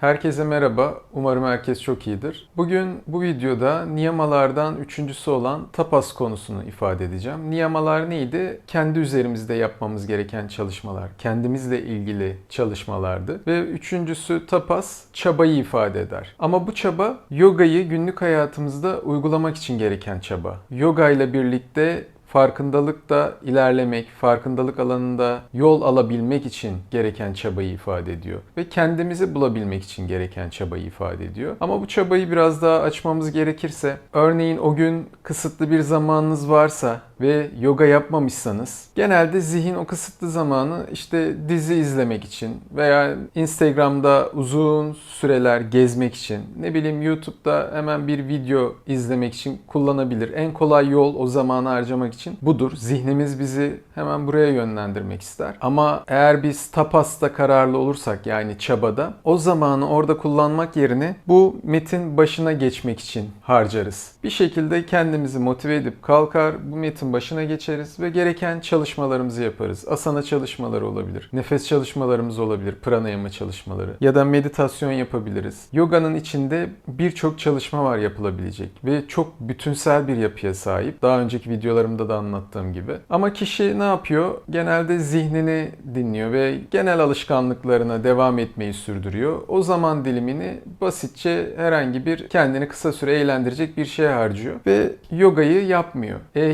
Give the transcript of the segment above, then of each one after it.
Herkese merhaba. Umarım herkes çok iyidir. Bugün bu videoda niyamalardan üçüncüsü olan tapas konusunu ifade edeceğim. Niyamalar neydi? Kendi üzerimizde yapmamız gereken çalışmalar, kendimizle ilgili çalışmalardı. Ve üçüncüsü tapas, çabayı ifade eder. Ama bu çaba yogayı günlük hayatımızda uygulamak için gereken çaba. Yoga ile birlikte farkındalıkta ilerlemek, farkındalık alanında yol alabilmek için gereken çabayı ifade ediyor. Ve kendimizi bulabilmek için gereken çabayı ifade ediyor. Ama bu çabayı biraz daha açmamız gerekirse, örneğin o gün kısıtlı bir zamanınız varsa ve yoga yapmamışsanız genelde zihin o kısıtlı zamanı işte dizi izlemek için veya Instagram'da uzun süreler gezmek için ne bileyim YouTube'da hemen bir video izlemek için kullanabilir. En kolay yol o zamanı harcamak için budur. Zihnimiz bizi hemen buraya yönlendirmek ister. Ama eğer biz tapasta kararlı olursak yani çabada o zamanı orada kullanmak yerine bu metin başına geçmek için harcarız. Bir şekilde kendimizi motive edip kalkar bu metin başına geçeriz ve gereken çalışmalarımızı yaparız. Asana çalışmaları olabilir. Nefes çalışmalarımız olabilir. Pranayama çalışmaları. Ya da meditasyon yapabiliriz. Yoga'nın içinde birçok çalışma var yapılabilecek ve çok bütünsel bir yapıya sahip. Daha önceki videolarımda da anlattığım gibi. Ama kişi ne yapıyor? Genelde zihnini dinliyor ve genel alışkanlıklarına devam etmeyi sürdürüyor. O zaman dilimini basitçe herhangi bir kendini kısa süre eğlendirecek bir şeye harcıyor ve yogayı yapmıyor. E,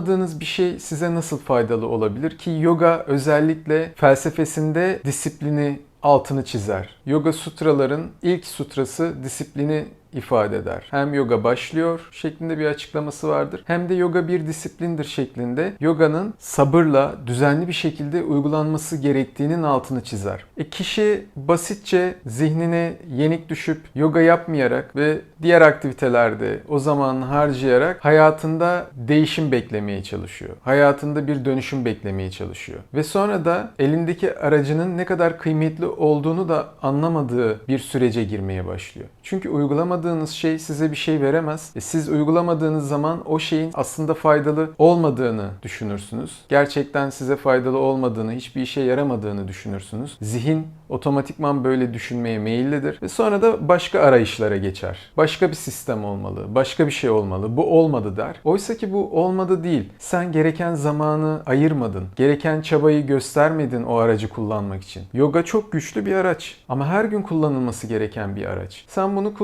yapmadığınız bir şey size nasıl faydalı olabilir ki yoga özellikle felsefesinde disiplini altını çizer. Yoga sutraların ilk sutrası disiplini ifade eder. Hem yoga başlıyor şeklinde bir açıklaması vardır. Hem de yoga bir disiplindir şeklinde yoganın sabırla düzenli bir şekilde uygulanması gerektiğinin altını çizer. E kişi basitçe zihnine yenik düşüp yoga yapmayarak ve diğer aktivitelerde o zamanını harcayarak hayatında değişim beklemeye çalışıyor. Hayatında bir dönüşüm beklemeye çalışıyor. Ve sonra da elindeki aracının ne kadar kıymetli olduğunu da anlamadığı bir sürece girmeye başlıyor. Çünkü uygulama uygulamadığınız şey size bir şey veremez. E siz uygulamadığınız zaman o şeyin aslında faydalı olmadığını düşünürsünüz. Gerçekten size faydalı olmadığını, hiçbir işe yaramadığını düşünürsünüz. Zihin otomatikman böyle düşünmeye meyillidir ve sonra da başka arayışlara geçer. Başka bir sistem olmalı, başka bir şey olmalı, bu olmadı der. Oysa ki bu olmadı değil. Sen gereken zamanı ayırmadın, gereken çabayı göstermedin o aracı kullanmak için. Yoga çok güçlü bir araç ama her gün kullanılması gereken bir araç. Sen bunu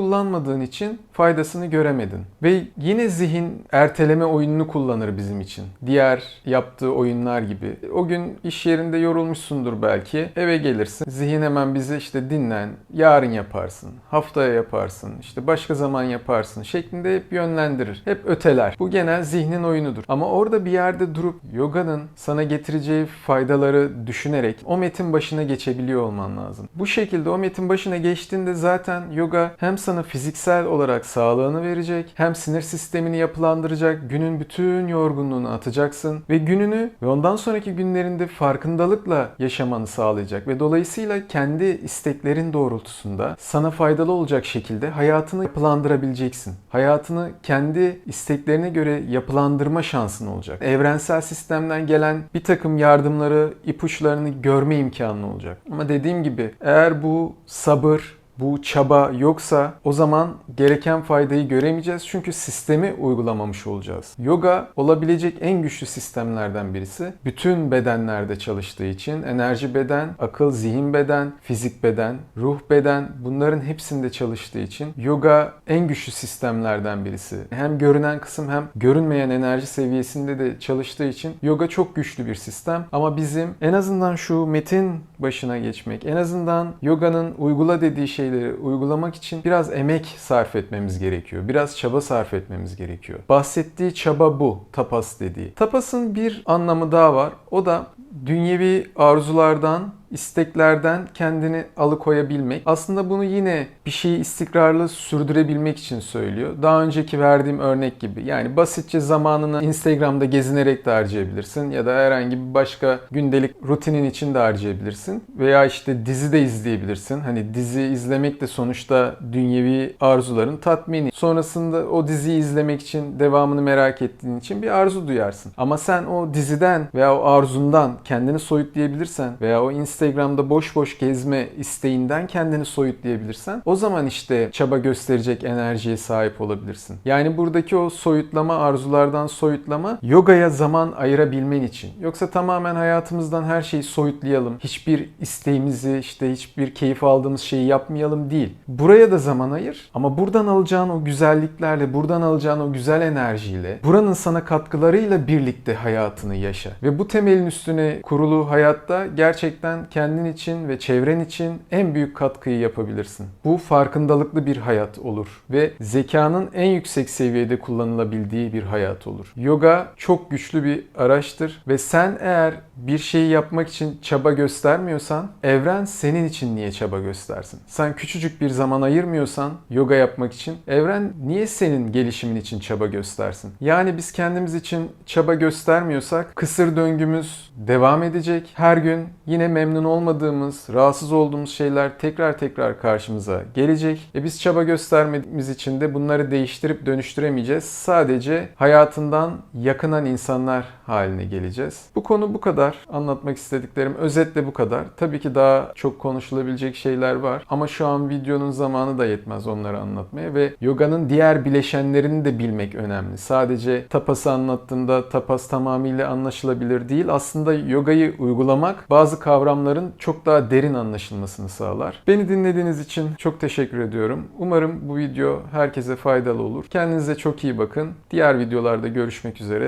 kullanmadığın için faydasını göremedin. Ve yine zihin erteleme oyununu kullanır bizim için. Diğer yaptığı oyunlar gibi. O gün iş yerinde yorulmuşsundur belki. Eve gelirsin. Zihin hemen bizi işte dinlen, yarın yaparsın, haftaya yaparsın, işte başka zaman yaparsın şeklinde hep yönlendirir. Hep öteler. Bu genel zihnin oyunudur. Ama orada bir yerde durup yoganın sana getireceği faydaları düşünerek o metin başına geçebiliyor olman lazım. Bu şekilde o metin başına geçtiğinde zaten yoga hem sana fiziksel olarak sağlığını verecek, hem sinir sistemini yapılandıracak, günün bütün yorgunluğunu atacaksın ve gününü ve ondan sonraki günlerinde farkındalıkla yaşamanı sağlayacak ve dolayısıyla kendi isteklerin doğrultusunda sana faydalı olacak şekilde hayatını yapılandırabileceksin. Hayatını kendi isteklerine göre yapılandırma şansın olacak. Evrensel sistemden gelen bir takım yardımları, ipuçlarını görme imkanın olacak. Ama dediğim gibi eğer bu sabır, bu çaba yoksa o zaman gereken faydayı göremeyeceğiz çünkü sistemi uygulamamış olacağız. Yoga olabilecek en güçlü sistemlerden birisi. Bütün bedenlerde çalıştığı için enerji beden, akıl zihin beden, fizik beden, ruh beden bunların hepsinde çalıştığı için yoga en güçlü sistemlerden birisi. Hem görünen kısım hem görünmeyen enerji seviyesinde de çalıştığı için yoga çok güçlü bir sistem ama bizim en azından şu metin başına geçmek, en azından yoganın uygula dediği şey şeyleri uygulamak için biraz emek sarf etmemiz gerekiyor. Biraz çaba sarf etmemiz gerekiyor. Bahsettiği çaba bu. Tapas dediği. Tapasın bir anlamı daha var. O da dünyevi arzulardan isteklerden kendini alıkoyabilmek. Aslında bunu yine bir şeyi istikrarlı sürdürebilmek için söylüyor. Daha önceki verdiğim örnek gibi. Yani basitçe zamanını Instagram'da gezinerek de harcayabilirsin ya da herhangi bir başka gündelik rutinin için de harcayabilirsin. Veya işte dizi de izleyebilirsin. Hani dizi izlemek de sonuçta dünyevi arzuların tatmini. Sonrasında o diziyi izlemek için devamını merak ettiğin için bir arzu duyarsın. Ama sen o diziden veya o arzundan kendini soyutlayabilirsen veya o Instagram Instagram'da boş boş gezme isteğinden kendini soyutlayabilirsen o zaman işte çaba gösterecek enerjiye sahip olabilirsin. Yani buradaki o soyutlama arzulardan soyutlama yogaya zaman ayırabilmen için. Yoksa tamamen hayatımızdan her şeyi soyutlayalım. Hiçbir isteğimizi işte hiçbir keyif aldığımız şeyi yapmayalım değil. Buraya da zaman ayır ama buradan alacağın o güzelliklerle, buradan alacağın o güzel enerjiyle, buranın sana katkılarıyla birlikte hayatını yaşa. Ve bu temelin üstüne kurulu hayatta gerçekten kendin için ve çevren için en büyük katkıyı yapabilirsin. Bu farkındalıklı bir hayat olur ve zekanın en yüksek seviyede kullanılabildiği bir hayat olur. Yoga çok güçlü bir araçtır ve sen eğer bir şeyi yapmak için çaba göstermiyorsan evren senin için niye çaba göstersin? Sen küçücük bir zaman ayırmıyorsan yoga yapmak için evren niye senin gelişimin için çaba göstersin? Yani biz kendimiz için çaba göstermiyorsak kısır döngümüz devam edecek. Her gün yine memnun olmadığımız, rahatsız olduğumuz şeyler tekrar tekrar karşımıza gelecek. E biz çaba göstermemiz için de bunları değiştirip dönüştüremeyeceğiz. Sadece hayatından yakınan insanlar haline geleceğiz. Bu konu bu kadar. Anlatmak istediklerim özetle bu kadar. Tabii ki daha çok konuşulabilecek şeyler var ama şu an videonun zamanı da yetmez onları anlatmaya ve yoganın diğer bileşenlerini de bilmek önemli. Sadece tapası anlattığımda tapas tamamıyla anlaşılabilir değil. Aslında yogayı uygulamak bazı kavramların çok daha derin anlaşılmasını sağlar. Beni dinlediğiniz için çok teşekkür ediyorum. Umarım bu video herkese faydalı olur. Kendinize çok iyi bakın. Diğer videolarda görüşmek üzere.